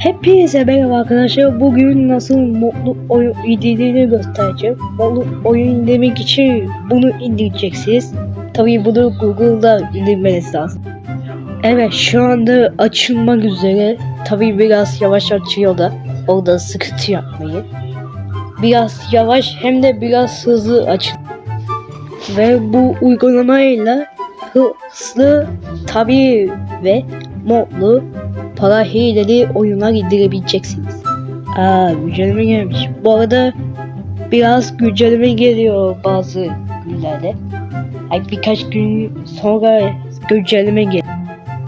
Hepinize merhaba arkadaşlar. Bugün nasıl mutlu oyun indirdiğini göstereceğim. Mutlu oyun indirmek için bunu indireceksiniz. Tabii bunu Google'da indirmeniz lazım. Evet şu anda açılmak üzere. Tabii biraz yavaş açıyor da. Orada sıkıntı yapmayın. Biraz yavaş hem de biraz hızlı açın. Ve bu uygulamayla hızlı tabii ve modlu para hileli oyunlar indirebileceksiniz. Aa güncelleme gelmiş. Bu arada biraz güncelleme geliyor bazı günlerde. Ay birkaç gün sonra güncelleme gel.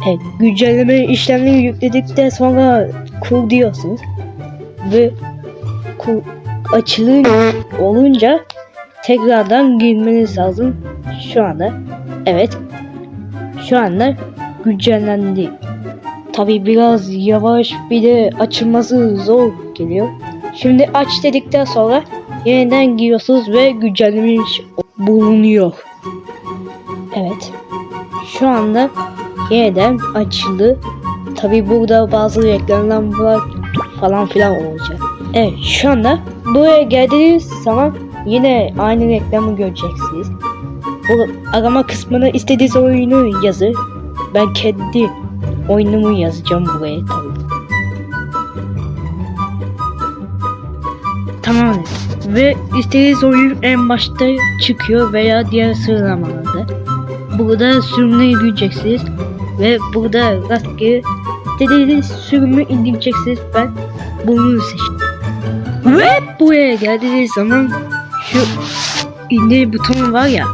Evet, güncelleme işlemleri yükledikten sonra kur diyorsunuz. Ve kur açılı olunca tekrardan girmeniz lazım. Şu anda evet şu anda güncellendi. Tabi biraz yavaş bir de açılması zor geliyor. Şimdi aç dedikten sonra yeniden giriyorsunuz ve güncellemiş bulunuyor. Evet. Şu anda yeniden açıldı. Tabi burada bazı reklamlar falan filan olacak. Evet şu anda buraya geldiğiniz zaman yine aynı reklamı göreceksiniz. Bu arama kısmına istediğiniz oyunu yazın. Ben kendi oyunumu yazacağım buraya tabii. Tamam. Ve istediğiniz oyun en başta çıkıyor veya diğer sıralamalarda. Burada sürümleri göreceksiniz. Ve burada rastgele istediğiniz sürümü indireceksiniz. Ben bunu seçtim. Ve buraya geldiğiniz zaman şu indir butonu var ya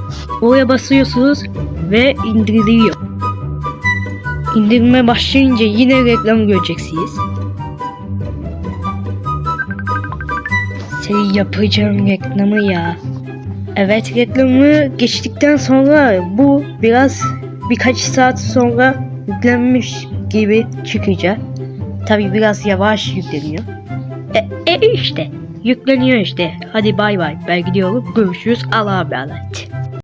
oraya basıyorsunuz ve indiriliyor. İndirme başlayınca yine reklam göreceksiniz. Senin yapacağım reklamı ya. Evet reklamı geçtikten sonra bu biraz birkaç saat sonra yüklenmiş gibi çıkacak. Tabi biraz yavaş yükleniyor. E, e işte yükleniyor işte. Hadi bay bay ben gidiyorum. Görüşürüz. Allah'a emanet.